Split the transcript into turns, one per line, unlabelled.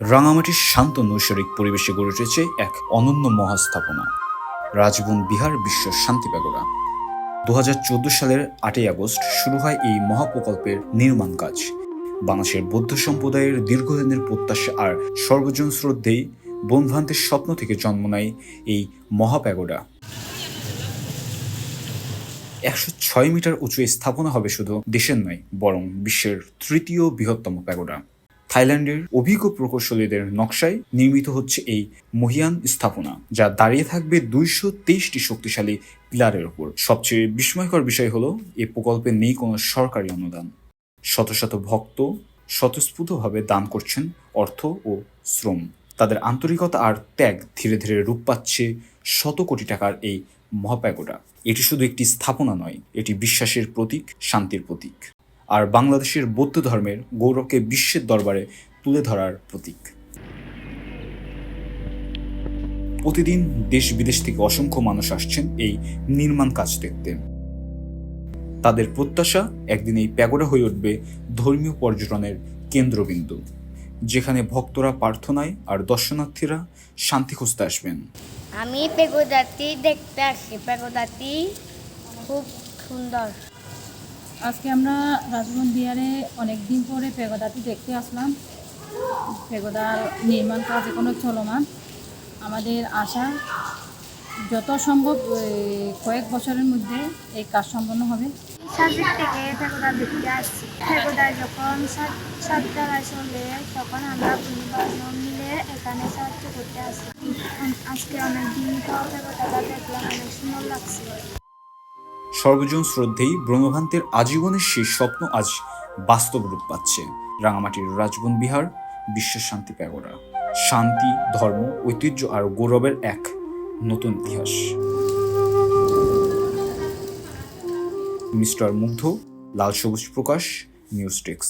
রাঙামাটির শান্ত নৈসর্গিক পরিবেশে গড়ে উঠেছে এক অনন্য মহাস্থাপনা। রাজবন বিহার বিশ্ব শান্তি প্যাগোডা। দু সালের আটই আগস্ট শুরু হয় এই মহাপ্রকল্পের নির্মাণ কাজ। বাংলাদেশের বৌদ্ধ সম্প্রদায়ের দীর্ঘদিনের প্রত্যাশা আর সর্বজন শ্রদ্ধেই বনভ্রান্তের স্বপ্ন থেকে জন্ম নেয় এই মহাপ্যাগোডা। একশো ছয় মিটার উঁচু স্থাপনা হবে শুধু দেশের নয়, বরং বিশ্বের তৃতীয় বৃহত্তম প্যাগোডা। থাইল্যান্ডের অভিজ্ঞ প্রকৌশলীদের নকশায় নির্মিত হচ্ছে এই মহিয়ান স্থাপনা, যা দাঁড়িয়ে থাকবে দুইশো তেইশটি শক্তিশালী পিলারের উপর সবচেয়ে বিস্ময়কর বিষয় হলো, এ প্রকল্পে নেই কোনো সরকারি অনুদান। শত শত ভক্ত স্বতঃস্ফূর্তভাবে দান করছেন অর্থ ও শ্রম। তাদের আন্তরিকতা আর ত্যাগ ধীরে ধীরে রূপ পাচ্ছে শত কোটি টাকার এই মহাপ্যাগোটা এটি শুধু একটি স্থাপনা নয়, এটি বিশ্বাসের প্রতীক, শান্তির প্রতীক। আর বাংলাদেশের বৌদ্ধ ধর্মের গৌরবকে বিশ্বের দরবারে তুলে ধরার প্রতীক। প্রতিদিন দেশ বিদেশ থেকে অসংখ্য মানুষ আসছেন এই নির্মাণ কাজ দেখতে। তাদের প্রত্যাশা একদিন এই প্যাগোডা হয়ে উঠবে ধর্মীয় পর্যটনের কেন্দ্রবিন্দু, যেখানে ভক্তরা প্রার্থনায় আর দর্শনার্থীরা শান্তি খুঁজতে আসবেন।
আমি পেগোদাতি দেখতে আসছি পেগোদাতি খুব সুন্দর।
আজকে আমরা রাজবন বিহারে অনেক দিন পরে পেগোদাটি দেখতে আসলাম। পেগোদার নির্মাণ কাজ এখনও চলমান। আমাদের আশা, যত সম্ভব কয়েক বছরের মধ্যে এই কাজ সম্পন্ন হবে।
থেকে দেখতে যখন সাত তখন আমরা মিলে এখানে সাহায্য করতে আজকে অনেক দিন পর পেগোদাটা দেখলাম, অনেক সুন্দর লাগছে।
সর্বজন শ্রদ্ধেই ব্রহ্মভান্তের আজীবনের সেই স্বপ্ন আজ বাস্তব রূপ পাচ্ছে। রাঙামাটির রাজবন বিহার বিশ্ব শান্তি প্যাগোডা। শান্তি, ধর্ম, ঐতিহ্য আর গৌরবের এক নতুন ইতিহাস। মিস্টার মুগ্ধ, লাল সবুজ প্রকাশ, নিউজ টেক্স